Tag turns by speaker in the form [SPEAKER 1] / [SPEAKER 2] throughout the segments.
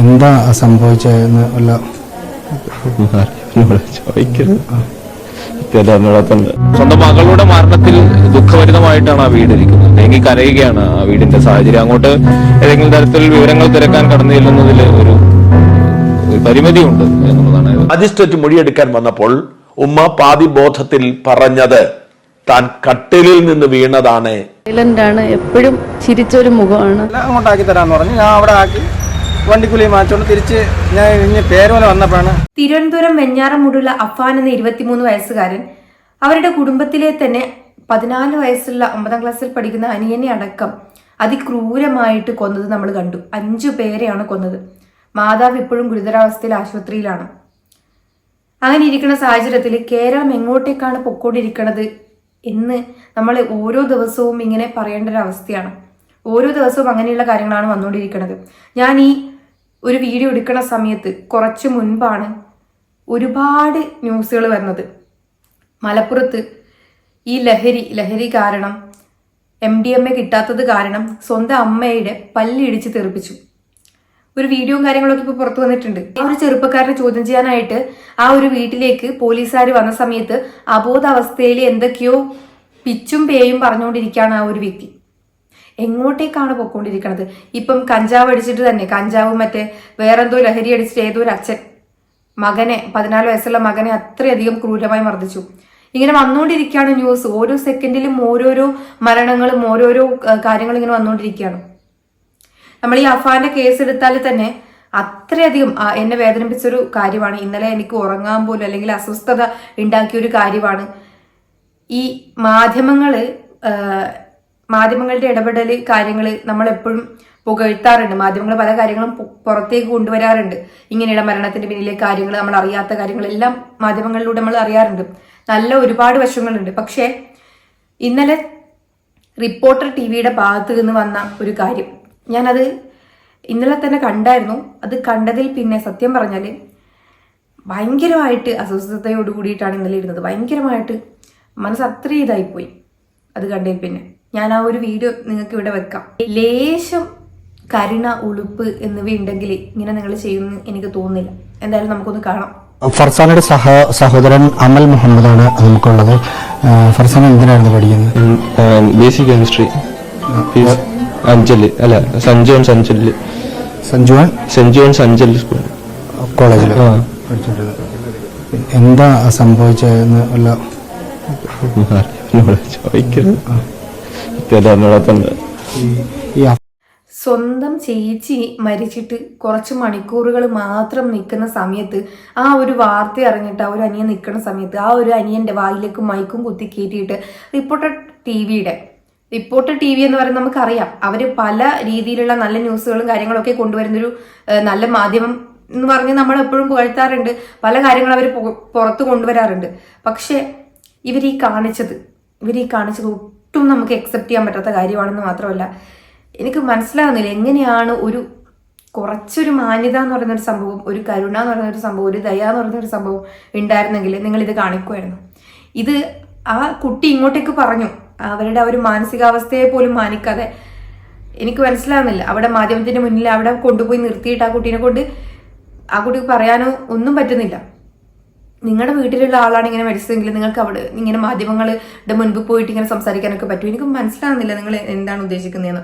[SPEAKER 1] എന്താ സംഭവിച്ചതെന്ന് വല്ല
[SPEAKER 2] സ്വന്തം മകളുടെ മരണത്തിൽ ദുഃഖഭരിതമായിട്ടാണ് ആ വീട് ഇരിക്കുന്നത് തേങ്ങി കരയുകയാണ് ആ വീടിന്റെ സാഹചര്യം. അങ്ങോട്ട് ഏതെങ്കിലും തരത്തിൽ വിവരങ്ങൾ തിരക്കാൻ കടന്നു ചെല്ലുന്നതിൽ ഒരു പരിമിതിയുണ്ട് എന്നുള്ളതാണ്.
[SPEAKER 3] മജിസ്ട്രേറ്റ് മൊഴിയെടുക്കാൻ വന്നപ്പോൾ ഉമ്മ പാതി ബോധത്തിൽ പറഞ്ഞത് താൻ കട്ടിലിൽ നിന്ന് വീണതാണ്.
[SPEAKER 4] എപ്പോഴും ചിരിച്ചൊരു മുഖമാണ്.
[SPEAKER 5] എല്ലാം അങ്ങോട്ടാക്കി തരാന്ന് പറഞ്ഞു. ഞാൻ അവിടെ ആക്കി. വണ്ടിക്കൂലി മാറ്റിക്കൊണ്ട് തിരിച്ച് ഞാൻ ഇനി പേരോല വന്നപ്പോഴാണ്
[SPEAKER 6] തിരുവനന്തപുരം വെഞ്ഞാറമൂടുള്ള അഫാൻ എന്ന ഇരുപത്തിമൂന്ന് വയസ്സുകാരൻ അവരുടെ കുടുംബത്തിലെ തന്നെ പതിനാല് വയസ്സുള്ള ഒമ്പതാം ക്ലാസ്സിൽ പഠിക്കുന്ന അനിയനെ അടക്കം അതിക്രൂരമായിട്ട് കൊന്നത് നമ്മൾ കണ്ടു. അഞ്ചു പേരെയാണ് കൊന്നത്. മാതാവ് ഇപ്പോഴും ഗുരുതരാവസ്ഥയിൽ ആശുപത്രിയിലാണ്. അങ്ങനെ ഇരിക്കുന്ന സാഹചര്യത്തിൽ കേരളം എങ്ങോട്ടേക്കാണ് പൊക്കോണ്ടിരിക്കണത് എന്ന് നമ്മൾ ഓരോ ദിവസവും ഇങ്ങനെ പറയേണ്ട ഒരു അവസ്ഥയാണ്. ഓരോ ദിവസവും അങ്ങനെയുള്ള കാര്യങ്ങളാണ് വന്നുകൊണ്ടിരിക്കുന്നത് ഞാൻ ഈ ഒരു വീഡിയോ എടുക്കുന്ന സമയത്ത് കുറച്ച് മുൻപാണ് ഒരുപാട് ന്യൂസുകൾ വരുന്നത് മലപ്പുറത്ത് ഈ ലഹരി ലഹരി കാരണം എം ഡി എം എ കിട്ടാത്തത് കാരണം സ്വന്തം അമ്മയുടെ പല്ലിടിച്ച് തെറിപ്പിച്ചു. ഒരു വീഡിയോയും കാര്യങ്ങളൊക്കെ ഇപ്പോൾ പുറത്തു വന്നിട്ടുണ്ട്. ആ ഒരു ചെറുപ്പക്കാരനെ ചോദ്യം ചെയ്യാനായിട്ട് ആ ഒരു വീട്ടിലേക്ക് പോലീസുകാർ വന്ന സമയത്ത് അബോധാവസ്ഥയിൽ എന്തൊക്കെയോ പിച്ചും പേയും പറഞ്ഞുകൊണ്ടിരിക്കുകയാണ് ആ ഒരു വ്യക്തി. എങ്ങോട്ടേക്കാണ് പോയിക്കൊണ്ടിരിക്കുന്നത് ഇപ്പം കഞ്ചാവ് അടിച്ചിട്ട് തന്നെ കഞ്ചാവ് മറ്റേ വേറെന്തോ ലഹരി അടിച്ചിട്ട് ഏതോ ഒരു അച്ഛൻ മകനെ പതിനാല് വയസ്സുള്ള മകനെ അത്രയധികം ക്രൂരമായി മർദ്ദിച്ചു. ഇങ്ങനെ വന്നുകൊണ്ടിരിക്കുകയാണ് ന്യൂസ്. ഓരോ സെക്കൻഡിലും ഓരോരോ മരണങ്ങളും ഓരോരോ കാര്യങ്ങളും ഇങ്ങനെ വന്നുകൊണ്ടിരിക്കുകയാണ് നമ്മൾ ഈ അഫാന്റെ കേസ് എടുത്താൽ തന്നെ അത്രയധികം എന്നെ വേദനിപ്പിച്ചൊരു കാര്യമാണ്. ഇന്നലെ എനിക്ക് ഉറങ്ങാൻ പോലും അല്ലെങ്കിൽ അസ്വസ്ഥത ഉണ്ടാക്കിയ ഒരു കാര്യമാണ്. ഈ മാധ്യമങ്ങൾ ആ, മാധ്യമങ്ങളുടെ ഇടപെടൽ കാര്യങ്ങൾ നമ്മൾ എപ്പോഴും പുകഴ്ത്താറുണ്ട്. മാധ്യമങ്ങൾ പല കാര്യങ്ങളും പുറത്തേക്ക് കൊണ്ടുവരാറുണ്ട്. ഇങ്ങനെയുള്ള മരണത്തിന്റെ പിന്നിലെ കാര്യങ്ങൾ നമ്മൾ അറിയാത്ത കാര്യങ്ങളെല്ലാം മാധ്യമങ്ങളിലൂടെ നമ്മൾ അറിയാറുണ്ട്. നല്ല ഒരുപാട് വശങ്ങളുണ്ട്. പക്ഷേ ഇന്നലെ റിപ്പോർട്ടർ ടി വിയുടെ ഭാഗത്ത് നിന്ന് വന്ന ഒരു കാര്യം. ഞാനത് ഇന്നലെ തന്നെ കണ്ടായിരുന്നു. അത് കണ്ടതിൽ പിന്നെ സത്യം പറഞ്ഞാൽ ഭയങ്കരമായിട്ട് അസ്വസ്ഥതയോട് കൂടിയിട്ടാണ് ഇന്നലെ ഇരുന്നത്. ഭയങ്കരമായിട്ട് മനസ്സ് ഇതായിപ്പോയി. അത് കണ്ടതിൽ പിന്നെ. ഞാൻ ആ ഒരു വീഡിയോ നിങ്ങൾക്ക് ഇവിടെ വെക്കാം. ലേശം കരുണ ഉളുപ്പ് എന്നിവയുണ്ടെങ്കിൽ ഇങ്ങനെ നിങ്ങൾ ചെയ്യുമെന്ന് എനിക്ക് തോന്നുന്നില്ല. എന്തായാലും നമുക്കൊന്ന് കാണാം.
[SPEAKER 1] ഫർസാനയുടെ സഹ സഹോദരൻ അമൽ മുഹമ്മദാണ് നമുക്കുള്ളത് ഫർസാൻ എന്തിനായിരുന്നു പഠിക്കുന്നത്?
[SPEAKER 2] Basic chemistry. അഞ്ചൽ അല്ല Sanju and
[SPEAKER 1] Sanchal.
[SPEAKER 2] Sanju and Sanchal school.
[SPEAKER 1] കോളേജിൽ എന്താ സംഭവിച്ചതെന്ന് വല്ല
[SPEAKER 2] ചോദിക്കരുത്.
[SPEAKER 1] ഈ അഫ-
[SPEAKER 6] സ്വന്തം ചേച്ചി മരിച്ചിട്ട് കുറച്ച് മണിക്കൂറുകൾ മാത്രം നിൽക്കുന്ന സമയത്ത് ആ ഒരു വാർത്ത അറിഞ്ഞിട്ട് ആ ഒരു അനിയൻ നിൽക്കുന്ന സമയത്ത് ആ ഒരു അനിയന്റെ വായിലേക്ക് മൈക്കും കുത്തി കയറ്റിയിട്ട് റിപ്പോർട്ടർ ടി വിയുടെ റിപ്പോർട്ടർ ടി വി എന്ന് പറയുന്നത് നമുക്കറിയാം. അവർ പല രീതിയിലുള്ള നല്ല ന്യൂസുകളും കാര്യങ്ങളൊക്കെ കൊണ്ടുവരുന്നൊരു നല്ല മാധ്യമം എന്ന് പറഞ്ഞ് നമ്മൾ എപ്പോഴും പുകഴ്ത്താറുണ്ട്. പല കാര്യങ്ങളും അവർ പുറത്ത് കൊണ്ടുവരാറുണ്ട്. പക്ഷേ ഇവർ ഈ കാണിച്ചത് ഇവർ ഈ കാണിച്ചത് ഒട്ടും നമുക്ക് അക്സെപ്റ്റ് ചെയ്യാൻ പറ്റാത്ത കാര്യമാണെന്ന് മാത്രമല്ല എനിക്ക് മനസ്സിലാകുന്നില്ല എങ്ങനെയാണ് ഒരു കുറച്ചൊരു മാന്യത എന്ന് പറയുന്ന ഒരു സംഭവം ഒരു കരുണ എന്ന് പറയുന്ന ഒരു സംഭവം ഒരു ദയ എന്ന് പറയുന്ന ഒരു സംഭവം ഉണ്ടായിരുന്നെങ്കിൽ നിങ്ങൾ ഇത് കാണിക്കുമായിരുന്നു. ഇത് ആ കുട്ടി ഇങ്ങോട്ടേക്ക് പറഞ്ഞു അവരുടെ ആ ഒരു മാനസികാവസ്ഥയെ പോലും മാനിക്കാതെ എനിക്ക് മനസ്സിലാകുന്നില്ല അവിടെ മാധ്യമത്തിന്റെ മുന്നിൽ അവിടെ കൊണ്ടുപോയി നിർത്തിയിട്ട് ആ കുട്ടീനെ കൊണ്ട് ആ കുട്ടിക്ക് പറയാനോ ഒന്നും പറ്റുന്നില്ല. നിങ്ങളുടെ വീട്ടിലുള്ള ആളാണ് ഇങ്ങനെ മരിച്ചതെങ്കിൽ നിങ്ങൾക്ക് അവിടെ ഇങ്ങനെ മാധ്യമങ്ങളുടെ മുൻപ് പോയിട്ട് ഇങ്ങനെ സംസാരിക്കാനൊക്കെ പറ്റും എനിക്ക് മനസ്സിലാകുന്നില്ല നിങ്ങൾ എന്താണ് ഉദ്ദേശിക്കുന്നതെന്ന്.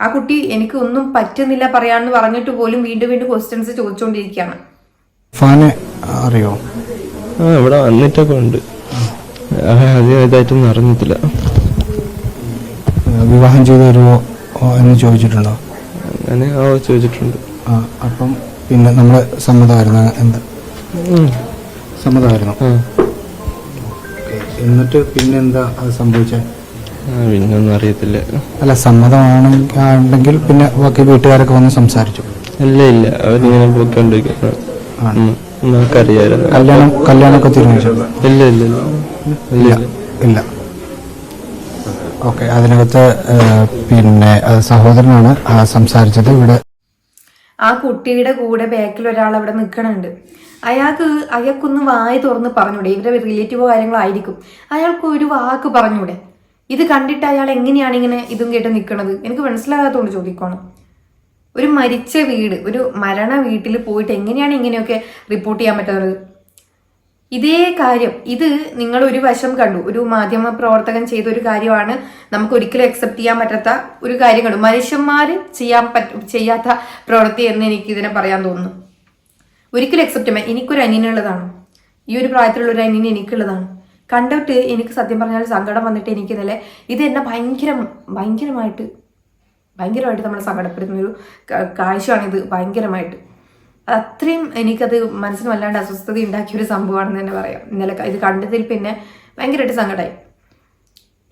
[SPEAKER 6] ആ കുട്ടി എനിക്ക് ഒന്നും പറ്റുന്നില്ല പറയാന്ന് പറഞ്ഞിട്ട് പോലും വീണ്ടും വീണ്ടും ക്വസ്റ്റ്യൻസ് ചോദിച്ചുകൊണ്ടിരിക്കുകയാണ്
[SPEAKER 1] അറിയോ?
[SPEAKER 2] ഇവിടെ വന്നിട്ടൊക്കെ ഉണ്ട്. ആദ്യമായിട്ടൊന്നും അറിഞ്ഞിട്ടില്ല.
[SPEAKER 1] വിവാഹം ചെയ്തു തരുമോ എന്ന് ചോദിച്ചിട്ടുണ്ടോ?
[SPEAKER 2] അങ്ങനെ ചോദിച്ചിട്ടുണ്ട്.
[SPEAKER 1] ആ അപ്പം പിന്നെ നമ്മുടെ സമ്മതമായിരുന്നു എന്താ. സമ്മതമായിരുന്നു. എന്നിട്ട് പിന്നെന്താ അത് സംഭവിച്ചത്
[SPEAKER 2] പിന്നൊന്നും അറിയത്തില്ല.
[SPEAKER 1] അല്ല സമ്മതമാണെങ്കിൽ പിന്നെ ബാക്കി വീട്ടുകാരൊക്കെ വന്ന് സംസാരിച്ചു.
[SPEAKER 2] ഇല്ല ഇല്ല. അവരിങ്ങനെ പോയിക്കൊണ്ടിരിക്കുന്നു.
[SPEAKER 1] കല്യാണം കല്യാണമൊക്കെ തീരുമാനിച്ചു?
[SPEAKER 2] ഇല്ല ഇല്ല ഇല്ല. ഇല്ല
[SPEAKER 1] ഓക്കെ അതിനകത്ത് പിന്നെ സഹോദരനാണ് സംസാരിച്ചത്. ഇവിടെ
[SPEAKER 6] ആ കുട്ടിയുടെ കൂടെ ബാക്കിൽ ഒരാൾ അവിടെ നിൽക്കണുണ്ട് അയാൾക്ക് അയാൾക്കൊന്ന് വായി തുറന്ന് പറഞ്ഞൂടെ. ഇവരെ റിലേറ്റീവോ കാര്യങ്ങളായിരിക്കും അയാൾക്ക് ഒരു വാക്ക് പറഞ്ഞൂടെ. ഇത് കണ്ടിട്ട് അയാൾ എങ്ങനെയാണ് ഇങ്ങനെ ഇതും കേട്ട് നിൽക്കണത് എനിക്ക് മനസ്സിലാകാത്തതുകൊണ്ട് ചോദിക്കണം. ഒരു മരിച്ച വീട് ഒരു മരണ വീട്ടിൽ പോയിട്ട് എങ്ങനെയാണ് ഇങ്ങനെയൊക്കെ റിപ്പോർട്ട് ചെയ്യാൻ പറ്റുന്നത് ഇതേ കാര്യം ഇത് നിങ്ങൾ ഒരു വശം കണ്ടു. ഒരു മാധ്യമ പ്രവർത്തകൻ ചെയ്ത ഒരു കാര്യമാണ് നമുക്ക് ഒരിക്കലും അക്സെപ്റ്റ് ചെയ്യാൻ പറ്റാത്ത ഒരു കാര്യം കണ്ടു മനുഷ്യന്മാർ ചെയ്യാൻ പറ്റ ചെയ്യാത്ത പ്രവൃത്തി എന്ന് എനിക്ക് ഇതിനെ പറയാൻ തോന്നുന്നു. ഒരിക്കലും അക്സെപ്റ്റ് ചെയ്യാൻ എനിക്കൊരു അനിയനുള്ളതാണ് ഈ ഒരു പ്രായത്തിലുള്ള ഒരു അനിയൻ എനിക്കുള്ളതാണ്. കണ്ടിട്ട് എനിക്ക് സത്യം പറഞ്ഞാൽ സങ്കടം വന്നിട്ട് എനിക്ക് ഇന്നലെ ഇത് എന്നെ ഭയങ്കര ഭയങ്കരമായിട്ട് ഭയങ്കരമായിട്ട് നമ്മളെ സങ്കടപ്പെടുന്ന ഒരു കാഴ്ചയാണിത്. ഭയങ്കരമായിട്ട്. അത്രയും എനിക്കത് മനസ്സിന് വല്ലാണ്ട് അസ്വസ്ഥത ഉണ്ടാക്കിയ ഒരു സംഭവമാണെന്ന് തന്നെ പറയാം. ഇന്നലെ ഇത് കണ്ടതിൽ പിന്നെ ഭയങ്കരമായിട്ട് സങ്കടമായി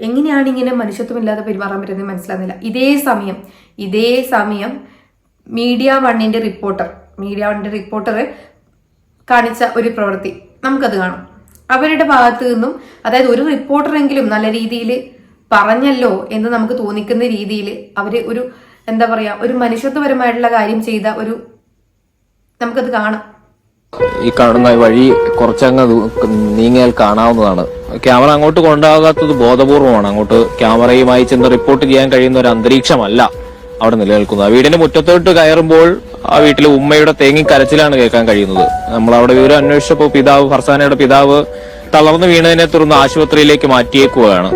[SPEAKER 6] എങ്ങനെയാണ് ഇങ്ങനെ മനുഷ്യത്വമില്ലാതെ പെരുമാറാൻ പറ്റുന്നത് മനസ്സിലാകുന്നില്ല. ഇതേ സമയം ഇതേ സമയം മീഡിയ വണ്ണിന്റെ റിപ്പോർട്ടർ മീഡിയ വണ്ണിന്റെ റിപ്പോർട്ടർ കാണിച്ച ഒരു പ്രവൃത്തി നമുക്കത് കാണാം. അവരുടെ ഭാഗത്ത് നിന്നും അതായത് ഒരു റിപ്പോർട്ടറെങ്കിലും നല്ല രീതിയിൽ പറഞ്ഞല്ലോ എന്ന് നമുക്ക് തോന്നിക്കുന്ന രീതിയിൽ അവർ ഒരു എന്താ പറയാ ഒരു മനുഷ്യത്വപരമായിട്ടുള്ള കാര്യം ചെയ്ത ഒരു നമുക്കത് കാണാം.
[SPEAKER 2] ഈ കാണുന്ന വഴി കുറച്ചങ്ങ് നീങ്ങിയാൽ കാണാവുന്നതാണ്. ക്യാമറ അങ്ങോട്ട് കൊണ്ടാകാത്തത് ബോധപൂർവമാണ്. അങ്ങോട്ട് ക്യാമറയുമായി ചെന്ന് റിപ്പോർട്ട് ചെയ്യാൻ കഴിയുന്ന ഒരു അന്തരീക്ഷമല്ല അവിടെ നിലനിൽക്കുന്നത്. ആ വീടിന്റെ മുറ്റത്തോട്ട് കയറുമ്പോൾ ആ വീട്ടിലെ ഉമ്മയുടെ തേങ്ങി കരച്ചിലാണ് കേൾക്കാൻ കഴിയുന്നത്. നമ്മൾ അവിടെ വിവരം അന്വേഷിച്ചപ്പോൾ പിതാവ് ഫർസാനയുടെ പിതാവ് തളർന്നു വീണതിനെ തുടർന്ന് ആശുപത്രിയിലേക്ക് മാറ്റിയേക്കുകയാണ്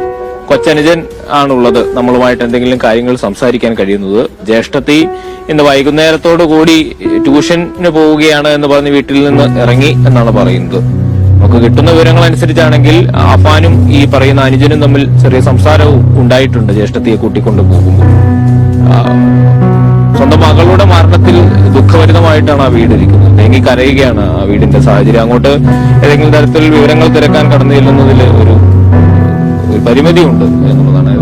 [SPEAKER 2] കൊച്ചനുജൻ ആണുള്ളത്. നമ്മളുമായിട്ട് എന്തെങ്കിലും കാര്യങ്ങൾ സംസാരിക്കാൻ കഴിയുന്നത്. ജ്യേഷ്ഠത്തി ഇന്ന് വൈകുന്നേരത്തോടു കൂടി ട്യൂഷന് പോവുകയാണ് എന്ന് പറഞ്ഞ് വീട്ടിൽ നിന്ന് ഇറങ്ങി എന്നാണ് പറയുന്നത്. നമുക്ക് കിട്ടുന്ന വിവരങ്ങൾ അനുസരിച്ചാണെങ്കിൽ ആഫാനും ഈ പറയുന്ന അനുജനും തമ്മിൽ ചെറിയ സംസാരവും ഉണ്ടായിട്ടുണ്ട് ജ്യേഷ്ഠത്തിയെ കൂട്ടിക്കൊണ്ട് പോകുമ്പോൾ. സ്വന്തം മകളുടെ മരണത്തിൽ ദുഃഖഭരിതമായിട്ടാണ് ആ വീട് ഇരിക്കുന്നത്. തേങ്ങി കരയുകയാണ് ആ വീടിന്റെ സാഹചര്യം. അങ്ങോട്ട് ഏതെങ്കിലും തരത്തിൽ വിവരങ്ങൾ തിരക്കാൻ കടന്നു ചെല്ലുന്നതിൽ ഒരു ഒരു പരിമിതിയുണ്ട് എന്നുള്ളതാണ്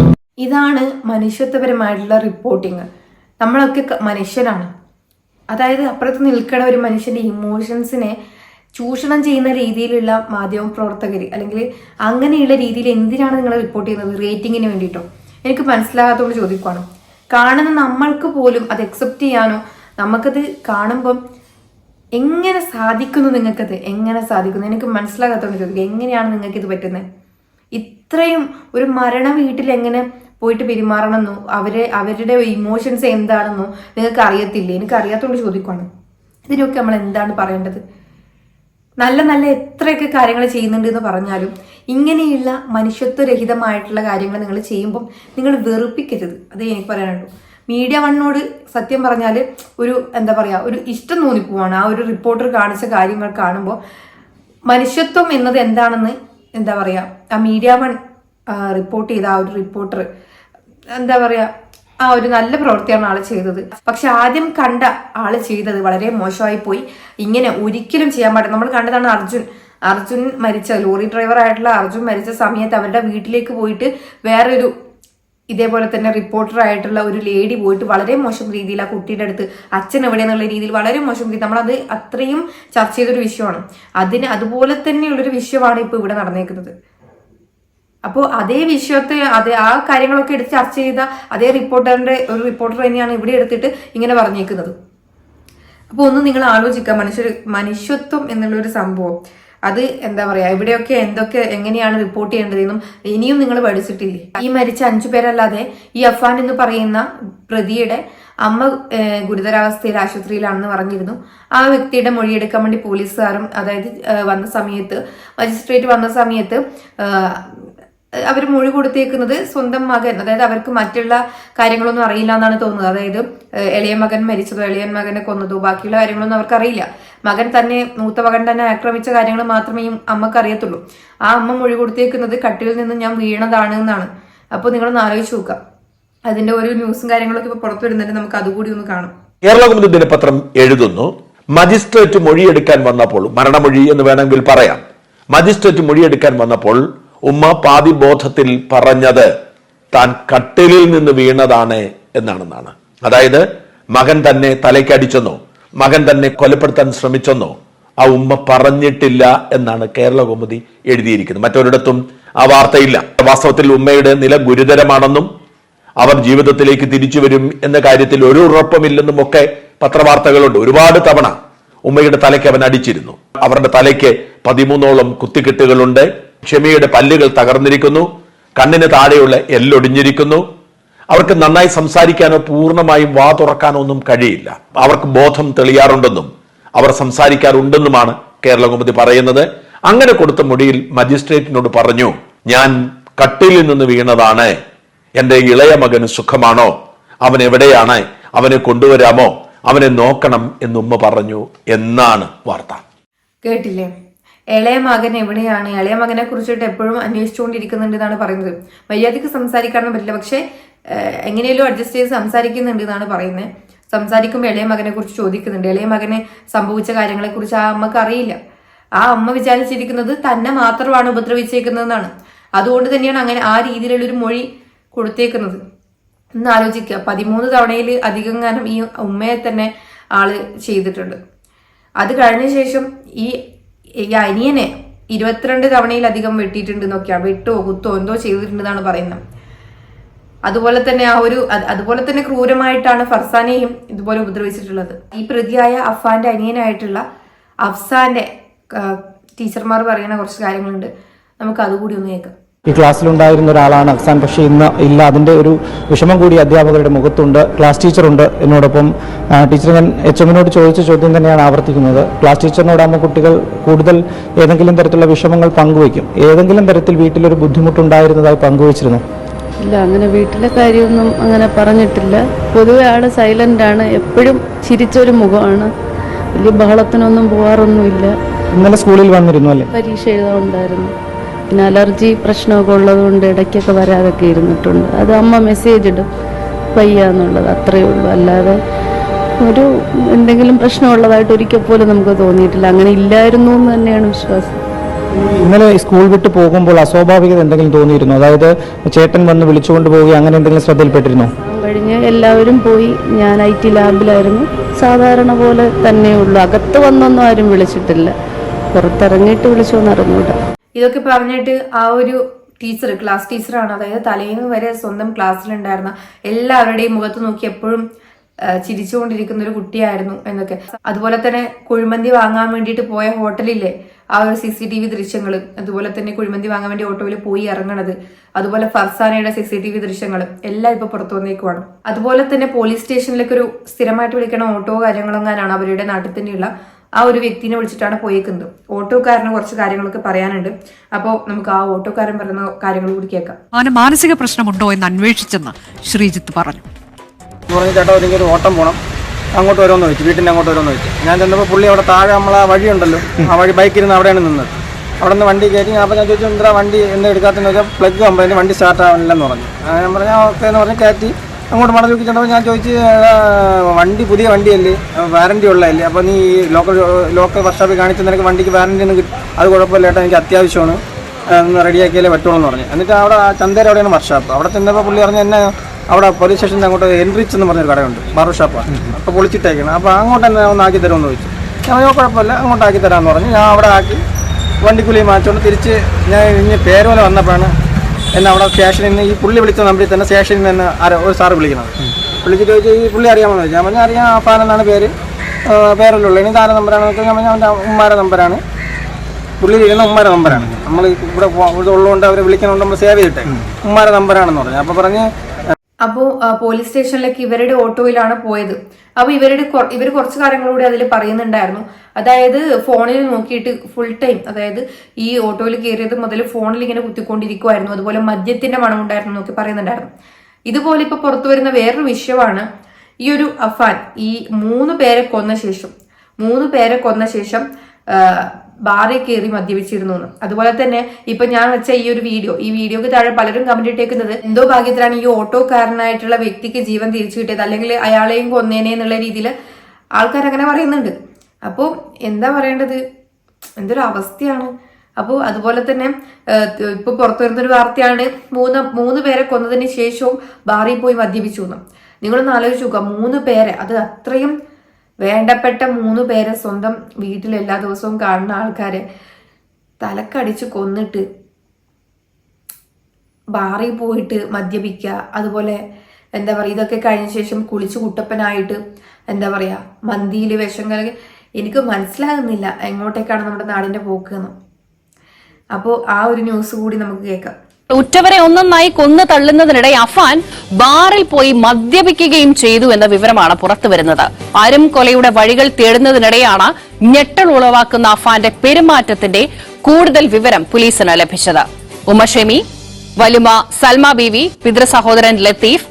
[SPEAKER 6] ഇതാണ് മനുഷ്യത്വപരമായിട്ടുള്ള റിപ്പോർട്ടിങ് നമ്മളൊക്കെ മനുഷ്യരാണ്. അതായത് അപ്പുറത്ത് നിൽക്കുന്ന ഒരു മനുഷ്യന്റെ ഇമോഷൻസിനെ ചൂഷണം ചെയ്യുന്ന രീതിയിലുള്ള മാധ്യമ പ്രവർത്തകർ അല്ലെങ്കിൽ അങ്ങനെയുള്ള രീതിയിൽ എന്തിനാണ് നിങ്ങൾ റിപ്പോർട്ട് ചെയ്യുന്നത്? റേറ്റിങ്ങിന് വേണ്ടിയിട്ടോ? എനിക്ക് മനസ്സിലാകാത്തതുകൊണ്ട് ചോദിക്കുവാണ്. കാണുന്ന നമ്മൾക്ക് പോലും അത് അക്സെപ്റ്റ് ചെയ്യാനോ നമുക്കത് കാണുമ്പം എങ്ങനെ സാധിക്കുന്നു നിങ്ങൾക്കത്? എങ്ങനെ സാധിക്കുന്നു? എനിക്ക് മനസ്സിലാകാത്തതുകൊണ്ട് ചോദിക്കുക എങ്ങനെയാണ് നിങ്ങൾക്ക് ഇത് പറ്റുന്നത്? ഇത്രയും ഒരു മരണ വീട്ടിൽ എങ്ങനെ പോയിട്ട് പെരുമാറണമെന്നോ? അവരെ അവരുടെ ഇമോഷൻസ് എന്താണെന്നോ നിങ്ങൾക്ക് അറിയത്തില്ലേ? എനിക്ക് അറിയാത്തതുകൊണ്ട് ചോദിക്കുവാണ്. ഇതിനൊക്കെ നമ്മൾ എന്താണ് പറയേണ്ടത്? നല്ല നല്ല എത്രയൊക്കെ കാര്യങ്ങൾ ചെയ്യുന്നുണ്ട് എന്ന് പറഞ്ഞാലും ഇങ്ങനെയുള്ള മനുഷ്യത്വരഹിതമായിട്ടുള്ള കാര്യങ്ങൾ നിങ്ങൾ ചെയ്യുമ്പം നിങ്ങൾ വെറുപ്പിക്കരുത്. അത് എനിക്ക് പറയാനുള്ളൂ. മീഡിയ വണ്ണോട് സത്യം പറഞ്ഞാൽ ഒരു എന്താ പറയുക ഒരു ഇഷ്ടം തോന്നിപ്പോവാണ്. ആ ഒരു റിപ്പോർട്ടർ കാണിച്ച കാര്യങ്ങൾ കാണുമ്പോൾ മനുഷ്യത്വം എന്നത് എന്താണെന്ന് എന്താ പറയുക ആ മീഡിയ വൺ റിപ്പോർട്ട് ചെയ്ത ആ ഒരു റിപ്പോർട്ടർ എന്താ പറയുക ആ ഒരു നല്ല പ്രവൃത്തിയാണ് ആൾ ചെയ്തത്. പക്ഷെ ആദ്യം കണ്ട ആൾ ചെയ്തത് വളരെ മോശമായി പോയി. ഇങ്ങനെ ഒരിക്കലും ചെയ്യാൻ പാടില്ല. നമ്മൾ കണ്ടതാണ് അർജുൻ. അർജുൻ മരിച്ച ലോറി ഡ്രൈവർ ആയിട്ടുള്ള അർജുൻ മരിച്ച സമയത്ത് അവരുടെ വീട്ടിലേക്ക് പോയിട്ട് വേറൊരു ഇതേപോലെ തന്നെ റിപ്പോർട്ടർ ആയിട്ടുള്ള ഒരു ലേഡി പോയിട്ട് വളരെ മോശം രീതിയിൽ ആ കുട്ടിയുടെ അടുത്ത് അച്ഛൻ എവിടെ എന്നുള്ള രീതിയിൽ വളരെ മോശം രീതി നമ്മളത് അത്രയും ചർച്ച ചെയ്തൊരു വിഷയമാണ്. അതിന് അതുപോലെ തന്നെയുള്ളൊരു വിഷയമാണ് ഇപ്പോൾ ഇവിടെ നടന്നേക്കുന്നത്. അപ്പോൾ അതേ വിഷയത്തെ അതേ ആ കാര്യങ്ങളൊക്കെ എടുത്ത് ചർച്ച ചെയ്ത അതേ റിപ്പോർട്ടറിന്റെ ഒരു റിപ്പോർട്ടർ തന്നെയാണ് ഇവിടെ എടുത്തിട്ട് ഇങ്ങനെ പറഞ്ഞേക്കുന്നത്. അപ്പോൾ ഒന്ന് നിങ്ങൾ ആലോചിക്കുക. മനുഷ്യ മനുഷ്യത്വം എന്നുള്ള ഒരു സംഭവം. അത് എന്താ പറയാ ഇവിടെയൊക്കെ എന്തൊക്കെ എങ്ങനെയാണ് റിപ്പോർട്ട് ചെയ്യേണ്ടതെന്നും ഇനിയും നിങ്ങൾ പഠിച്ചിട്ടില്ലേ? ഈ മരിച്ച അഞ്ചു പേരല്ലാതെ ഈ അഫാൻ എന്ന് പറയുന്ന പ്രതിയുടെ അമ്മ ഗുരുതരാവസ്ഥയിൽ ആശുപത്രിയിലാണെന്ന് പറഞ്ഞിരുന്നു. ആ വ്യക്തിയുടെ മൊഴിയെടുക്കാൻ വേണ്ടി പോലീസുകാരും അതായത് വന്ന സമയത്ത് മജിസ്ട്രേറ്റ് വന്ന സമയത്ത് അവർ മൊഴി കൊടുത്തേക്കുന്നത് സ്വന്തം മകൻ അതായത് അവർക്ക് മറ്റുള്ള കാര്യങ്ങളൊന്നും അറിയില്ല എന്നാണ് തോന്നുന്നത്. അതായത് എളിയ മകൻ മരിച്ചതോ ഇളയ മകനെ കൊന്നതോ ബാക്കിയുള്ള കാര്യങ്ങളൊന്നും അവർക്ക് അറിയില്ല മകൻ തന്നെ മൂത്ത മകൻ തന്നെ ആക്രമിച്ച കാര്യങ്ങൾ മാത്രമേ അമ്മയ്ക്ക് അറിയത്തുള്ളൂ. ആ അമ്മ മൊഴി കൊടുത്തേക്കുന്നത് കട്ടിൽ നിന്ന് ഞാൻ വീണതാണ് എന്നാണ്. അപ്പോൾ നിങ്ങളൊന്ന് ആലോചിച്ച് നോക്കുക. അതിന്റെ ഒരു ന്യൂസും കാര്യങ്ങളൊക്കെ ഇപ്പൊ പുറത്തു വരുന്നുണ്ട്. നമുക്ക് അതുകൂടി ഒന്ന് കാണാം.
[SPEAKER 3] കേരള കുമുദ് ദിനപത്രം എഴുതുന്നു മജിസ്ട്രേറ്റ് മൊഴിയെടുക്കാൻ വന്നപ്പോൾ മരണമൊഴി എന്ന് വേണമെങ്കിൽ പറയാം. മജിസ്ട്രേറ്റ് മൊഴിയെടുക്കാൻ വന്നപ്പോൾ ഉമ്മ പാതി ബോധത്തിൽ പറഞ്ഞത് താൻ കട്ടിലിൽ നിന്ന് വീണതാണ് എന്നാണെന്നാണ്. അതായത് മകൻ തന്നെ തലയ്ക്കടിച്ചെന്നോ മകൻ തന്നെ കൊലപ്പെടുത്താൻ ശ്രമിച്ചെന്നോ ആ ഉമ്മ പറഞ്ഞിട്ടില്ല എന്നാണ് കേരള കൗമുദി എഴുതിയിരിക്കുന്നത്. മറ്റൊരിടത്തും ആ വാർത്തയില്ല. വാസ്തവത്തിൽ ഉമ്മയുടെ നില ഗുരുതരമാണെന്നും അവർ ജീവിതത്തിലേക്ക് തിരിച്ചു വരും എന്ന കാര്യത്തിൽ ഒരു ഉറപ്പുമില്ലെന്നും ഒക്കെ പത്രവാർത്തകളുണ്ട്. ഒരുപാട് തവണ ഉമ്മയുടെ തലയ്ക്ക് അവൻ അടിച്ചിരുന്നു. അവരുടെ തലയ്ക്ക് പതിമൂന്നോളം കുത്തിക്കെട്ടുകളുണ്ട്. ക്ഷമയുടെ പല്ലുകൾ തകർന്നിരിക്കുന്നു കണ്ണിന് താഴെയുള്ള എല്ലൊടിഞ്ഞിരിക്കുന്നു അവർക്ക് നന്നായി സംസാരിക്കാനോ പൂർണമായും വാ തുറക്കാനോ ഒന്നും കഴിയില്ല. അവർക്ക് ബോധം തെളിയാറുണ്ടെന്നും അവർ സംസാരിക്കാറുണ്ടെന്നുമാണ് കേരളകുമതി പറയുന്നത്. അങ്ങനെ കൊടുത്ത മുടിയിൽ മജിസ്ട്രേറ്റിനോട് പറഞ്ഞു ഞാൻ കട്ടിലിൽ നിന്ന് വീണതാണ്. എന്റെ ഇളയ മകന് സുഖമാണോ? അവൻ എവിടെയാണ്? അവനെ കൊണ്ടുവരാമോ? അവനെ നോക്കണം എന്നുമ്മ പറഞ്ഞു എന്നാണ് വാർത്ത.
[SPEAKER 6] കേട്ടില്ലേ? ഇളയ മകൻ എവിടെയാണ്? ഇളയ മകനെ കുറിച്ചിട്ട് എപ്പോഴും അന്വേഷിച്ചുകൊണ്ടിരിക്കുന്നുണ്ട് എന്നാണ് പറയുന്നത്. മര്യാദയ്ക്ക് സംസാരിക്കാനൊന്നും പറ്റില്ല. പക്ഷെ എങ്ങനെയല്ലോ അഡ്ജസ്റ്റ് ചെയ്ത് സംസാരിക്കുന്നുണ്ട് എന്നാണ് പറയുന്നത്. സംസാരിക്കുമ്പോൾ ഇളയ മകനെ കുറിച്ച് ചോദിക്കുന്നുണ്ട്. ഇളയ മകനെ സംഭവിച്ച കാര്യങ്ങളെ കുറിച്ച് ആ അമ്മയ്ക്ക് അറിയില്ല. ആ അമ്മ വിചാരിച്ചിരിക്കുന്നത് തന്നെ മാത്രമാണ് ഉപദ്രവിച്ചേക്കുന്നതെന്നാണ്. അതുകൊണ്ട് തന്നെയാണ് അങ്ങനെ ആ രീതിയിലുള്ള ഒരു മൊഴി കൊടുത്തേക്കുന്നത്. ഒന്ന് ആലോചിക്കുക. പതിമൂന്ന് തവണയിൽ അധികം കാലം ഈ ഉമ്മയെ തന്നെ ആൾ ചെയ്തിട്ടുണ്ട്. അത് കഴിഞ്ഞ ശേഷം ഈ ഈ അനിയനെ ഇരുപത്തിരണ്ട് തവണയിലധികം വെട്ടിയിട്ടുണ്ട് നോക്കിയാ വെട്ടോ കുത്തോ എന്തോ ചെയ്തിട്ടുണ്ടെന്നാണ് പറയുന്നത്. അതുപോലെ തന്നെ ആ ഒരു അതുപോലെ തന്നെ ക്രൂരമായിട്ടാണ് ഫർസാനെയും ഇതുപോലെ ഉപദ്രവിച്ചിട്ടുള്ളത്. ഈ പ്രതിയായ അഫാന്റെ അനിയനായിട്ടുള്ള അഫ്സാന്റെ ടീച്ചർമാർ പറയുന്ന കുറച്ച് കാര്യങ്ങളുണ്ട്. നമുക്ക് അതുകൂടി ഒന്ന് കേൾക്കാം.
[SPEAKER 1] ഈ ക്ലാസ്സിലുണ്ടായിരുന്ന ഒരാളാണ് അക്സാൻ പക്ഷേ ഇന്ന് ഇല്ല. അതിന്റെ ഒരു വിഷമം കൂടി അധ്യാപകരുടെ മുഖത്തുണ്ട്. ക്ലാസ് ടീച്ചറുണ്ട് എന്നോടൊപ്പം. ടീച്ചർ ഞാൻ എച്ച് എമ്മിനോട് ചോദിച്ച ചോദ്യം തന്നെയാണ് ആവർത്തിക്കുന്നത്. ക്ലാസ് ടീച്ചറിനോടാകുമ്പോൾ കുട്ടികൾ കൂടുതൽ ഏതെങ്കിലും തരത്തിലുള്ള വിഷമങ്ങൾ പങ്കുവയ്ക്കും. ഏതെങ്കിലും തരത്തിൽ വീട്ടിലൊരു ബുദ്ധിമുട്ടുണ്ടായിരുന്നതായി പങ്കുവച്ചിരുന്നു?
[SPEAKER 4] ഇല്ല അങ്ങനെ വീട്ടിലെ കാര്യമൊന്നും അങ്ങനെ പറഞ്ഞിട്ടില്ല. പൊതുവെ ആൾ സൈലന്റ് ആണ്. എപ്പോഴും ചിരിച്ചൊരു മുഖമാണ്. വലിയ ബഹളത്തിനൊന്നും പോകാറൊന്നുമില്ല
[SPEAKER 1] ഇന്നലെ സ്കൂളിൽ വന്നിരുന്നു അല്ലേ?
[SPEAKER 4] പരീക്ഷ എഴുതാറുണ്ടായിരുന്നു പിന്നെ അലർജി പ്രശ്നമൊക്കെ ഉള്ളതുകൊണ്ട് ഇടയ്ക്കൊക്കെ വരാതൊക്കെ ഇരുന്നിട്ടുണ്ട്. അത് അമ്മ മെസ്സേജ് ഇടും. വയ്യ എന്നുള്ളത് അത്രയേ ഉള്ളൂ. അല്ലാതെ ഒരു എന്തെങ്കിലും പ്രശ്നമുള്ളതായിട്ട് ഒരിക്കൽ പോലും നമുക്ക് തോന്നിയിട്ടില്ല. അങ്ങനെ ഇല്ലായിരുന്നു എന്ന് തന്നെയാണ് വിശ്വാസം.
[SPEAKER 1] ഇന്നലെ സ്കൂൾ വിട്ട് പോകുമ്പോൾ അസ്വാഭാവികത എന്തെങ്കിലും തോന്നിയിരുന്നു? അതായത് ചേട്ടൻ വന്ന് വിളിച്ചുകൊണ്ട് പോവുകയും അങ്ങനെ എന്തെങ്കിലും ശ്രദ്ധയിൽപ്പെട്ടിരുന്നു?
[SPEAKER 4] കഴിഞ്ഞ് എല്ലാവരും പോയി. ഞാൻ ഐ ടി ലാബിലായിരുന്നു സാധാരണ പോലെ തന്നെ ഉള്ളൂ. അകത്ത് വന്നൊന്നും ആരും വിളിച്ചിട്ടില്ല. പുറത്തിറങ്ങിയിട്ട് വിളിച്ചോന്ന് അറിഞ്ഞൂടാ
[SPEAKER 6] ഇതൊക്കെ പറഞ്ഞിട്ട് ആ ഒരു ടീച്ചർ ക്ലാസ് ടീച്ചറാണ് അതായത് തലേന്ന് വരെ സ്വന്തം ക്ലാസ്സിലുണ്ടായിരുന്ന എല്ലാവരുടെയും മുഖത്ത് നോക്കി എപ്പോഴും ചിരിച്ചുകൊണ്ടിരിക്കുന്ന ഒരു കുട്ടിയായിരുന്നു എന്നൊക്കെ. അതുപോലെ തന്നെ കുഴിമന്തി വാങ്ങാൻ വേണ്ടിയിട്ട് പോയ ഹോട്ടലിലെ ആ ഒരു സി സി ടി വി ദൃശ്യങ്ങൾ അതുപോലെ തന്നെ കുഴിമന്തി വാങ്ങാൻ വേണ്ടി ഓട്ടോയിൽ പോയി ഇറങ്ങണത്. അതുപോലെ ഫർസാനയുടെ സി സി ടി വി ദൃശ്യങ്ങൾ എല്ലാം ഇപ്പൊ പുറത്തു വന്നേക്കുവാണ്. അതുപോലെ തന്നെ പോലീസ് സ്റ്റേഷനിലേക്ക് ഒരു സ്ഥിരമായിട്ട് വിളിക്കണ ഓട്ടോ കാര്യങ്ങളെങ്ങാനാണ് അവരുടെ നാട്ടിൽ തന്നെയുള്ള ആ ഒരു വ്യക്തിനെ വിളിച്ചിട്ടാണ് പോയേക്കുന്നത്. ഓട്ടോക്കാരന് കുറച്ച് കാര്യങ്ങളൊക്കെ പറയാനുണ്ട്. അപ്പോൾ നമുക്ക് ആ ഓട്ടോക്കാരൻ പറയുന്ന കാര്യങ്ങൾ കൂടി കേൾക്കാം.
[SPEAKER 7] അവന് മാനസിക പ്രശ്നമുണ്ടോ എന്ന് അന്വേഷിച്ചെന്ന് ശ്രീജിത്ത് പറഞ്ഞു.
[SPEAKER 5] പറഞ്ഞു ചേട്ടാ ഒരു ഓട്ടം പോകണം അങ്ങോട്ട് വരുമെന്ന് ചോദിച്ചു. വീട്ടിന്റെ അങ്ങോട്ട് വരുമെന്ന് ചോദിച്ചു. ഞാൻ ചെന്നപ്പോൾ പുള്ളി അവിടെ താഴെ നമ്മൾ നമ്മളെ വഴിയുണ്ടല്ലോ. ആ വഴി ബൈക്കിൽ നിന്ന് അവിടെയാണ് നിന്നത്. അവിടെ നിന്ന് വണ്ടി കയറ്റി അപ്പോൾ ഞാൻ ചോദിച്ചു എന്താ വണ്ടി എന്താ എടുക്കാത്തതെന്ന് വെച്ചാൽ പ്ലഗ് കമ്പനി വണ്ടി സ്റ്റാർട്ട് ആവണില്ലെന്ന് പറഞ്ഞു. ആ, ഞാൻ പറഞ്ഞു ഓക്കെ എന്ന് പറഞ്ഞ് കയറ്റി. അങ്ങോട്ട് നോക്കി ചെന്നപ്പോൾ ഞാൻ ചോദിച്ചു വണ്ടി പുതിയ വണ്ടിയല്ലേ? വാറണ്ടി ഉള്ളതല്ലേ? അപ്പോൾ നീ ലോക്കൽ ലോക്കൽ വർക്ക്ഷോപ്പിൽ കാണിച്ച നിനക്ക് വണ്ടിക്ക് വാറണ്ടി ഒന്നും കിട്ടും. അത് കുഴപ്പമില്ല ഏട്ടാ എനിക്ക് അത്യാവശ്യമാണ്. ഒന്ന് റെഡിയാക്കിയാലേ പറ്റുള്ളൂ എന്ന് പറഞ്ഞു. എന്നിട്ട് അവിടെ ചന്തേര അവിടെയാണ് വർക്ക്ഷോപ്പ് അവിടെ ചെന്നപ്പോൾ പുള്ളി പറഞ്ഞു എന്നെ അവിടെ പോലീസ് സ്റ്റേഷന്റെ അങ്ങോട്ട് എൻട്രിച്ച് എന്ന് പറഞ്ഞൊരു കടയുണ്ട് ബാർബർ ഷോപ്പാണ് അപ്പോൾ പൊളിച്ചിട്ടേക്കണം. അപ്പോൾ അങ്ങോട്ട് തന്നെ ഒന്ന് ആക്കി തരുമെന്ന് ചോദിച്ചു. ഞാൻ കുഴപ്പമില്ല അങ്ങോട്ട് ആക്കി തരാമെന്ന് പറഞ്ഞു. ഞാൻ അവിടെ ആക്കി വണ്ടിക്കുലി മാറ്റുകൊണ്ട് തിരിച്ച് ഞാൻ ഇനി പേരോല വന്നപ്പോഴാണ് എന്നെ അവിടെ സ്റ്റേഷനിൽ നിന്ന് ഈ പുള്ളി വിളിച്ച നമ്പറിൽ തന്നെ സ്റ്റേഷനിൽ നിന്ന് തന്നെ ആരോ ഒരു സാറ് വിളിക്കുന്നത്. വിളിച്ചിട്ട് ചോദിച്ചു ഈ പുള്ളി അറിയാമെന്ന് ചോദിച്ചു. ഞാൻ പറഞ്ഞു അറിയാം അഫാൻ എന്നാണ് പേര്. പേരല്ലുള്ളൂ ഇനി താര നമ്പറാണ് ഞാൻ പറഞ്ഞു അവന്റെ ഉമ്മാരെ നമ്പറാണ്. പുള്ളി ഇരുന്ന ഉമ്മാരെ നമ്പറാണ്. നമ്മൾ ഇവിടെ ഇവിടെ ഉള്ളതുകൊണ്ട് അവരെ വിളിക്കുന്നുണ്ട് നമ്മൾ സേവ് ചെയ്തിട്ടെ ഉമ്മാരെ നമ്പറാണെന്ന് പറഞ്ഞു. അപ്പോൾ പറഞ്ഞ്
[SPEAKER 6] അപ്പോൾ പോലീസ് സ്റ്റേഷനിലേക്ക് ഇവരുടെ ഓട്ടോയിലാണ് പോയത്. അപ്പോൾ ഇവരുടെ ഇവർ കുറച്ച് കാര്യങ്ങളൂടെ അതിൽ പറയുന്നുണ്ടായിരുന്നു. അതായത് ഫോണിൽ നോക്കിയിട്ട് ഫുൾ ടൈം അതായത് ഈ ഓട്ടോയിൽ കയറിയത് മുതൽ ഫോണിൽ ഇങ്ങനെ കുത്തിക്കൊണ്ടിരിക്കുമായിരുന്നു അതുപോലെ മദ്യത്തിന്റെ മണം ഉണ്ടായിരുന്നു നോക്കി പറയുന്നുണ്ടായിരുന്നു. ഇതുപോലെ ഇപ്പൊ പുറത്തു വരുന്ന വേറൊരു വിഷയമാണ് ഈ ഒരു അഫാൻ. ഈ മൂന്ന് പേരെ കൊന്ന ശേഷം മൂന്ന് പേരെ കൊന്ന ശേഷം ബാറിൽ കയറി മദ്യപിച്ചിരുന്നു എന്ന് അതുപോലെ തന്നെ ഇപ്പൊ ഞാൻ വെച്ച ഈ ഒരു വീഡിയോ ഈ വീഡിയോക്ക് താഴെ പലരും കമന്റ് ഇട്ടേക്കുന്നത് എന്തോ ഭാഗ്യത്തിലാണ് ഈ ഓട്ടോക്കാരനായിട്ടുള്ള വ്യക്തിക്ക് ജീവൻ തിരിച്ചു കിട്ടിയത് അല്ലെങ്കിൽ അയാളെയും കൊന്നേനെ എന്നുള്ള രീതിയിൽ ആൾക്കാർ അങ്ങനെ പറയുന്നുണ്ട്. അപ്പോൾ എന്താ പറയേണ്ടത്? എന്തൊരു അവസ്ഥയാണ്. അപ്പോൾ അതുപോലെ തന്നെ ഇപ്പൊ പുറത്തു വരുന്നൊരു വാർത്തയാണ് മൂന്ന് മൂന്ന് പേരെ കൊന്നതിന് ശേഷവും ബാറിൽ പോയി മദ്യപിച്ചു എന്ന് നിങ്ങളൊന്ന് ആലോചിച്ച് നോക്കുക മൂന്ന് പേരെ അത് അത്രയും വേണ്ടപ്പെട്ട മൂന്ന് പേരെ സ്വന്തം വീട്ടിൽ എല്ലാ ദിവസവും കാണുന്ന ആൾക്കാരെ തലക്കടിച്ച് കൊന്നിട്ട് ബാറിൽ പോയിട്ട് മദ്യപിക്കുക. അതുപോലെ എന്താ പറയുക ഇതൊക്കെ കഴിഞ്ഞ ശേഷം കുളിച്ച് കുട്ടപ്പനായിട്ട് എന്താ പറയുക മന്തിയിൽ വിഷം കലകി എനിക്ക് മനസ്സിലാകുന്നില്ല എങ്ങോട്ടേക്കാണ് നമ്മുടെ നാടിന്റെ പോക്ക് എന്ന്. അപ്പോൾ ആ ഒരു ന്യൂസ് കൂടി നമുക്ക് കേൾക്കാം.
[SPEAKER 8] ഉറ്റവരെ ഒന്നൊന്നായി കൊന്നു തള്ളുന്നതിനിടെ അഫാൻ ബാറിൽ പോയി മദ്യപിക്കുകയും ചെയ്തു എന്ന വിവരമാണ് പുറത്തുവരുന്നത് അരും കൊലയുടെ വഴികൾ തേടുന്നതിനിടെയാണ് ഞെട്ടൽ ഉളവാക്കുന്ന അഫാന്റെ പെരുമാറ്റത്തിന്റെ കൂടുതൽ വിവരം പോലീസിന് ലഭിച്ചത്. ഉമഷെമി വലുമ സൽമ ബീവി പിതൃസഹോദരൻ ലത്തീഫ്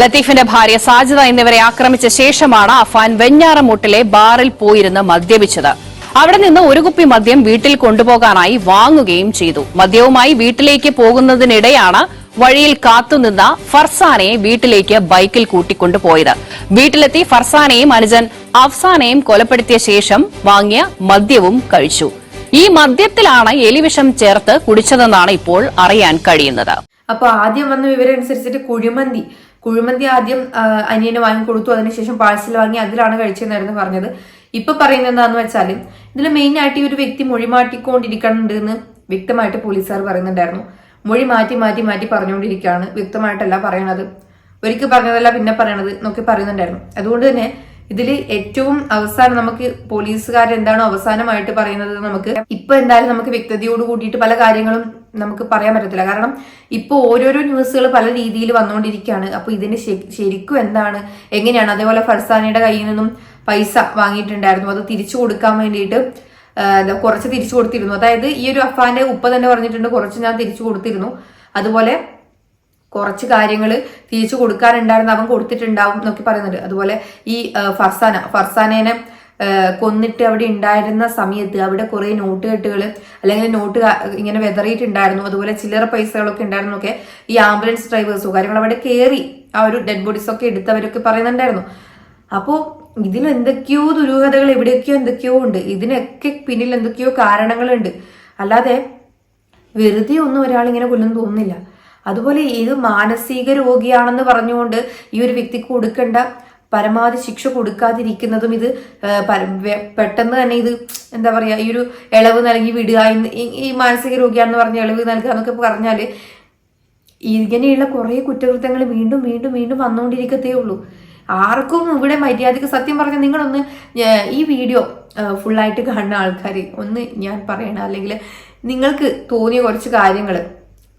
[SPEAKER 8] ലത്തീഫിന്റെ ഭാര്യ സാജിദ എന്നിവരെ ആക്രമിച്ച ശേഷമാണ് അഫാൻ വെഞ്ഞാറമൂട്ടിലെ ബാറിൽ പോയിരുന്ന് മദ്യപിച്ചത്. അവിടെ നിന്ന് ഒരു കുപ്പി മദ്യം വീട്ടിൽ കൊണ്ടുപോകാനായി വാങ്ങുകയും ചെയ്തു. മദ്യവുമായി വീട്ടിലേക്ക് പോകുന്നതിനിടെയാണ് വഴിയിൽ കാത്തുനിന്ന ഫർസാനയെ വീട്ടിലേക്ക് ബൈക്കിൽ കൂട്ടിക്കൊണ്ടുപോയത്. വീട്ടിലെത്തി ഫർസാനയും അനുജൻ അഫ്സാനയും കൊലപ്പെടുത്തിയ ശേഷം വാങ്ങിയ മദ്യവും കഴിച്ചു. ഈ മദ്യത്തിലാണ് എലിവിഷം ചേർത്ത് കുടിച്ചതെന്നാണ് ഇപ്പോൾ അറിയാൻ കഴിയുന്നത്.
[SPEAKER 6] അപ്പൊ ആദ്യം വന്ന വിവരം അനുസരിച്ചിട്ട് കുഴിമന്തി കുഴിമന്തി ആദ്യം അനിയന് വാങ്ങി കൊടുത്തു അതിനുശേഷം പാഴ്സൽ വാങ്ങി അതിലാണ് കഴിച്ചതെന്നായിരുന്നു പറഞ്ഞത്. ഇപ്പൊ പറയുന്നത് എന്താന്ന് വെച്ചാൽ ഇതിൽ മെയിൻ ആയിട്ട് ഈ ഒരു വ്യക്തി മൊഴി മാറ്റിക്കൊണ്ടിരിക്കുന്നുണ്ട് എന്ന് വ്യക്തമായിട്ട് പോലീസുകാർ പറയുന്നുണ്ടായിരുന്നു. മൊഴി മാറ്റി മാറ്റി മാറ്റി പറഞ്ഞുകൊണ്ടിരിക്കുകയാണ്. വ്യക്തമായിട്ടല്ല പറയണത്. ഒരിക്കൽ പറഞ്ഞതല്ല പിന്നെ പറയണത് എന്നൊക്കെ പറയുന്നുണ്ടായിരുന്നു. അതുകൊണ്ട് തന്നെ ഇതിൽ ഏറ്റവും അവസാനം നമുക്ക് പോലീസുകാർ എന്താണോ അവസാനമായിട്ട് പറയുന്നത് നമുക്ക് ഇപ്പൊ എന്തായാലും നമുക്ക് വ്യക്തതയോട് കൂടിയിട്ട് പല കാര്യങ്ങളും നമുക്ക് പറയാൻ പറ്റത്തില്ല. കാരണം ഇപ്പൊ ഓരോരോ ന്യൂസുകൾ പല രീതിയിൽ വന്നുകൊണ്ടിരിക്കുകയാണ്. അപ്പൊ ഇതിന് ശരിക്കും എന്താണ്? എങ്ങനെയാണ്? അതേപോലെ ഫർസാനയുടെ കയ്യിൽ നിന്നും പൈസ വാങ്ങിയിട്ടുണ്ടായിരുന്നു. അത് തിരിച്ചു കൊടുക്കാൻ വേണ്ടിയിട്ട് കുറച്ച് തിരിച്ചു കൊടുത്തിരുന്നു. അതായത് ഈ ഒരു അഫാന്റെ ഉപ്പ തന്നെ പറഞ്ഞിട്ടുണ്ട് കുറച്ച് ഞാൻ തിരിച്ചു കൊടുത്തിരുന്നു. അതുപോലെ കുറച്ച് കാര്യങ്ങൾ തിരിച്ചു കൊടുക്കാനുണ്ടായിരുന്നു അവൻ കൊടുത്തിട്ടുണ്ടാവും എന്നൊക്കെ പറയുന്നുണ്ട്. അതുപോലെ ഈ ഫർസാന ഫർസാനേനെ കൊന്നിട്ട് അവിടെ ഉണ്ടായിരുന്ന സമയത്ത് അവിടെ കുറെ നോട്ട് കെട്ടുകൾ അല്ലെങ്കിൽ നോട്ട് ഇങ്ങനെ വെതറിയിട്ടുണ്ടായിരുന്നു. അതുപോലെ ചില്ലറ പൈസകളൊക്കെ ഉണ്ടായിരുന്നു ഒക്കെ ഈ ആംബുലൻസ് ഡ്രൈവേഴ്സോ കാര്യങ്ങൾ അവിടെ കയറി ആ ഒരു ഡെഡ് ബോഡീസ് ഒക്കെ എടുത്തവരൊക്കെ പറയുന്നുണ്ടായിരുന്നു. അപ്പോൾ ഇതിൽ എന്തൊക്കെയോ ദുരൂഹതകൾ എവിടെയൊക്കെയോ എന്തൊക്കെയോ ഉണ്ട്. ഇതിനൊക്കെ പിന്നിൽ എന്തൊക്കെയോ കാരണങ്ങളുണ്ട്. അല്ലാതെ വെറുതെ ഒന്നും ഒരാൾ ഇങ്ങനെ കൊല്ലുന്നു തോന്നുന്നില്ല. അതുപോലെ ഇത് മാനസിക രോഗിയാണെന്ന് പറഞ്ഞുകൊണ്ട് ഈ ഒരു വ്യക്തിക്ക് കൊടുക്കേണ്ട പരമാവധി ശിക്ഷ കൊടുക്കാതിരിക്കുന്നതും ഇത് പെട്ടെന്ന് തന്നെ ഇത് എന്താ പറയാ ഈ ഒരു ഇളവ് നൽകി വിടുക ഈ മാനസിക രോഗിയാണെന്ന് പറഞ്ഞ ഇളവ് നൽകുക എന്നൊക്കെ പറഞ്ഞാൽ ഇങ്ങനെയുള്ള കുറെ കുറ്റകൃത്യങ്ങൾ വീണ്ടും വീണ്ടും വീണ്ടും വന്നുകൊണ്ടിരിക്കത്തേ ഉള്ളൂ. ആർക്കും ഇവിടെ മര്യാദയ്ക്ക് സത്യം പറഞ്ഞ നിങ്ങളൊന്ന് ഈ വീഡിയോ ഫുള്ളായിട്ട് കാണുന്ന ആൾക്കാർ ഒന്ന് ഞാൻ പറയണം. അല്ലെങ്കിൽ നിങ്ങൾക്ക് തോന്നിയ കുറച്ച് കാര്യങ്ങൾ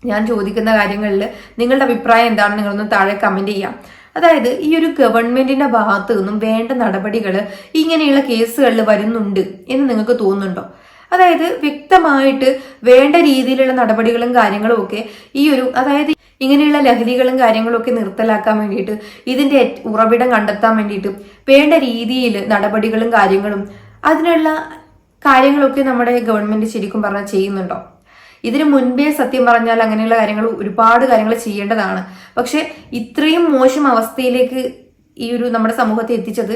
[SPEAKER 6] ഞാൻ ചോദിക്കുന്ന കാര്യങ്ങളിൽ നിങ്ങളുടെ അഭിപ്രായം എന്താണെന്ന് നിങ്ങളൊന്ന് താഴെ കമന്റ് ചെയ്യാം. അതായത് ഈ ഒരു ഗവൺമെന്റിന്റെ ഭാഗത്തു നിന്നും വേണ്ട നടപടികൾ ഇങ്ങനെയുള്ള കേസുകളിൽ വരുന്നുണ്ട് എന്ന് നിങ്ങൾക്ക് തോന്നുന്നുണ്ടോ? അതായത് വ്യക്തമായിട്ട് വേണ്ട രീതിയിലുള്ള നടപടികളും കാര്യങ്ങളും ഒക്കെ ഈ ഒരു അതായത് ഇങ്ങനെയുള്ള ലഹരികളും കാര്യങ്ങളൊക്കെ നിർത്തലാക്കാൻ വേണ്ടിയിട്ട് ഇതിന്റെ ഉറവിടം കണ്ടെത്താൻ വേണ്ടിയിട്ട് വേണ്ട രീതിയിൽ നടപടികളും കാര്യങ്ങളും അതിനുള്ള കാര്യങ്ങളൊക്കെ നമ്മുടെ ഗവൺമെന്റ് ശരിക്കും പറഞ്ഞാൽ ചെയ്യുന്നുണ്ടോ? ഇതിനു മുൻപേ സത്യം പറഞ്ഞാൽ അങ്ങനെയുള്ള കാര്യങ്ങൾ ഒരുപാട് കാര്യങ്ങൾ ചെയ്യേണ്ടതാണ്. പക്ഷെ ഇത്രയും മോശം അവസ്ഥയിലേക്ക് ഈ ഒരു നമ്മുടെ സമൂഹത്തെ എത്തിച്ചത്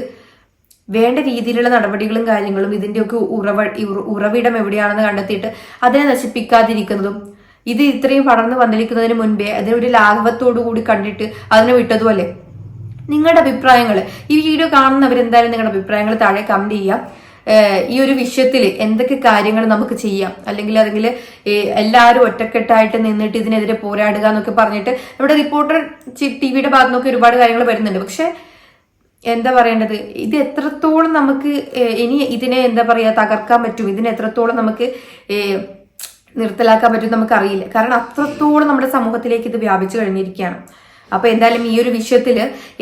[SPEAKER 6] വേണ്ട രീതിയിലുള്ള നടപടികളും കാര്യങ്ങളും ഇതിന്റെയൊക്കെ ഉറവ ഉറവിടം എവിടെയാണെന്ന് കണ്ടെത്തിയിട്ട് അതിനെ നശിപ്പിക്കാതിരിക്കുന്നതും ഇത് ഇത്രയും പടർന്നു വന്നിരിക്കുന്നതിന് മുൻപേ അതിനൊരു ലാഘവത്തോടു കൂടി കണ്ടിട്ട് അതിനെ വിട്ടതുമല്ലേ നിങ്ങളുടെ അഭിപ്രായങ്ങൾ ഈ വീഡിയോ കാണുന്നവരെന്തായാലും നിങ്ങളുടെ അഭിപ്രായങ്ങൾ താഴെ കമന്റ് ചെയ്യാം. ഈ ഒരു വിഷയത്തിൽ എന്തൊക്കെ കാര്യങ്ങൾ നമുക്ക് ചെയ്യാം. അല്ലെങ്കിൽ അല്ലെങ്കിൽ എല്ലാവരും ഒറ്റക്കെട്ടായിട്ട് നിന്നിട്ട് ഇതിനെതിരെ പോരാടുക എന്നൊക്കെ പറഞ്ഞിട്ട് നമ്മുടെ റിപ്പോർട്ടർ ടി വിയുടെ ഭാഗത്തു നിന്നൊക്കെ ഒരുപാട് കാര്യങ്ങൾ വരുന്നുണ്ട്. പക്ഷെ എന്താ പറയേണ്ടത്? ഇത് എത്രത്തോളം നമുക്ക് ഇനി ഇതിനെ എന്താ പറയുക തകർക്കാൻ പറ്റും? ഇതിനെ എത്രത്തോളം നമുക്ക് നിർത്തലാക്കാൻ പറ്റും നമുക്കറിയില്ല. കാരണം അത്രത്തോളം നമ്മുടെ സമൂഹത്തിലേക്ക് ഇത് വ്യാപിച്ചു കഴിഞ്ഞിരിക്കുകയാണ്. അപ്പൊ എന്തായാലും ഈ ഒരു വിഷയത്തിൽ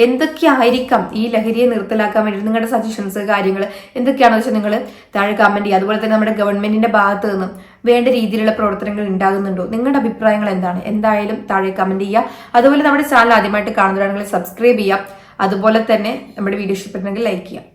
[SPEAKER 6] എന്തൊക്കെയായിരിക്കാം ഈ ലഹരിയെ നിർത്തലാക്കാൻ വേണ്ടി നിങ്ങളുടെ സജഷൻസ് കാര്യങ്ങൾ എന്തൊക്കെയാണെന്ന് വെച്ചാൽ നിങ്ങൾ താഴെ കമന്റ് ചെയ്യുക. അതുപോലെ തന്നെ നമ്മുടെ ഗവൺമെന്റിന്റെ ഭാഗത്ത് നിന്നും വേണ്ട രീതിയിലുള്ള പ്രവർത്തനങ്ങൾ ഉണ്ടാകുന്നുണ്ടോ? നിങ്ങളുടെ അഭിപ്രായങ്ങൾ എന്താണ്? എന്തായാലും താഴെ കമന്റ് ചെയ്യുക. അതുപോലെ നമ്മുടെ ചാനൽ ആദ്യമായിട്ട് കാണുന്നവരാണെങ്കിൽ സബ്സ്ക്രൈബ് ചെയ്യുക. അതുപോലെ തന്നെ നമ്മുടെ വീഡിയോ ഇഷ്ടപ്പെട്ടെങ്കിൽ ലൈക്ക് ചെയ്യുക.